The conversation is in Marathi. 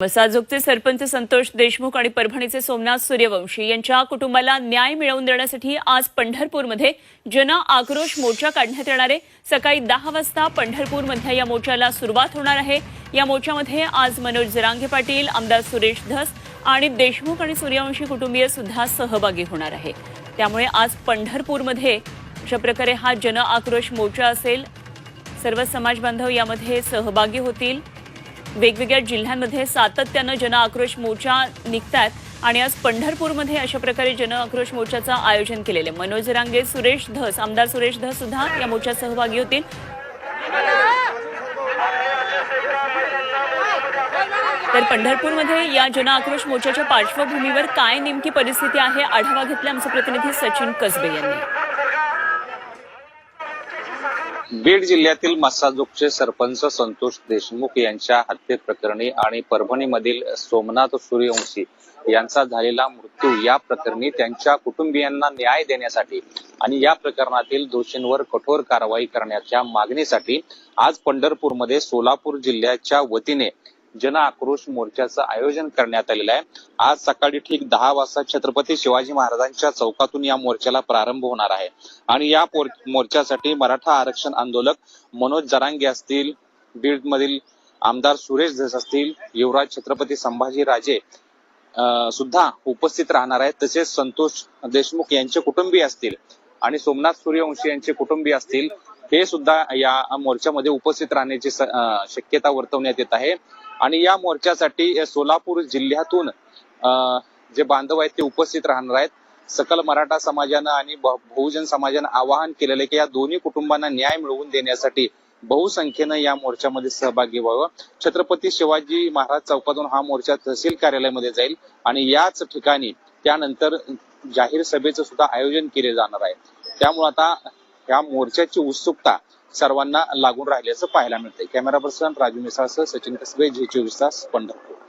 वसाहतोगचे सरपंच संतोष देशमुख आणि परभणीचे सोमनाथ सूर्यवंशी यांच्या कुटुंबाला न्याय मिळवून देण्यासाठी आज पंढरपूरमध्ये जन आक्रोश मोर्चा काढण्यात येणार आहे. सकाळी दहा वाजता पंढरपूरमधल्या या मोर्चाला सुरुवात होणार आहे. या मोर्चामध्ये आज मनोज जरांगे पाटील आमदार सुरेश धस आणि देशमुख आणि सूर्यवंशी कुटुंबीय सुद्धा सहभागी होणार आहे. त्यामुळे आज पंढरपूरमध्ये अशा प्रकारे हा जन आक्रोश मोर्चा असेल. सर्व समाज बांधव यामध्ये सहभागी होतील. वेगवेगळ्या जिल्ह्यांमध्ये सातत्यानं जन आक्रोश मोर्चा निघतात आणि आज पंढरपूरमध्ये अशा प्रकारे जन आक्रोश मोर्चाचं आयोजन केलेलं मनोज रांगे सुरेश धस आमदार सुरेश धस सुद्धा या मोर्चात सहभागी होतील. तर पंढरपूरमध्ये या जन आक्रोश मोर्चाच्या पार्श्वभूमीवर काय नेमकी परिस्थिती आहे आढावा घेतला आमचे प्रतिनिधी सचिन कसबे यांनी. बीड जिल्ह्यातील मसाजोगचे सरपंच संतोष देशमुख यांच्या हत्येप्रकरणी आणि परभणीमधील सोमनाथ सूर्यवंशी यांचा झालेला मृत्यू या प्रकरणी त्यांच्या कुटुंबियांना न्याय देण्यासाठी आणि या प्रकरणातील दोषींवर कठोर कारवाई करण्याच्या मागणीसाठी आज पंढरपूरमध्ये सोलापूर जिल्ह्याच्या वतीने जन आक्रोश मोर्चाचं आयोजन करण्यात आलेलं आहे. आज सकाळी ठीक दहा वाजता छत्रपती शिवाजी महाराजांच्या चौकातून या मोर्चाला प्रारंभ होणार आहे. आणि या मोर्चासाठी मराठा आरक्षण आंदोलक मनोज जरांगे असतील बीड मधील आमदार सुरेश धस असतील युवराज छत्रपती संभाजी राजे अं, सुद्धा उपस्थित राहणार आहेत. तसेच संतोष देशमुख यांचे कुटुंबीय असतील आणि सोमनाथ सूर्यवंशी यांचे कुटुंबीय असतील हे सुद्धा या मोर्चामध्ये उपस्थित राहण्याची शक्यता वर्तवण्यात येत आहे. आणि या मोर्चासाठी सोलापूर जिल्ह्यातून अं, जे बांधव आहेत ते उपस्थित राहणार आहेत. सकल मराठा समाजानं आणि बहुजन समाजानं आवाहन केलेलं की या दोन्ही कुटुंबांना न्याय मिळवून देण्यासाठी बहुसंख्येनं या मोर्चामध्ये सहभागी व्हावं. छत्रपती शिवाजी महाराज चौकातून हा मोर्चा तहसील कार्यालयामध्ये जाईल आणि याच ठिकाणी त्यानंतर जाहीर सभेचं सुद्धा आयोजन केले जाणार आहे. त्यामुळे आता या मोर्चाची उत्सुकता सर्वांना लागून राहिल्याचं पाहायला मिळतंय. कॅमेरा पर्सन राजू मिसाळसह सचिन कसबे झे चोवीस तास पंढरपूर.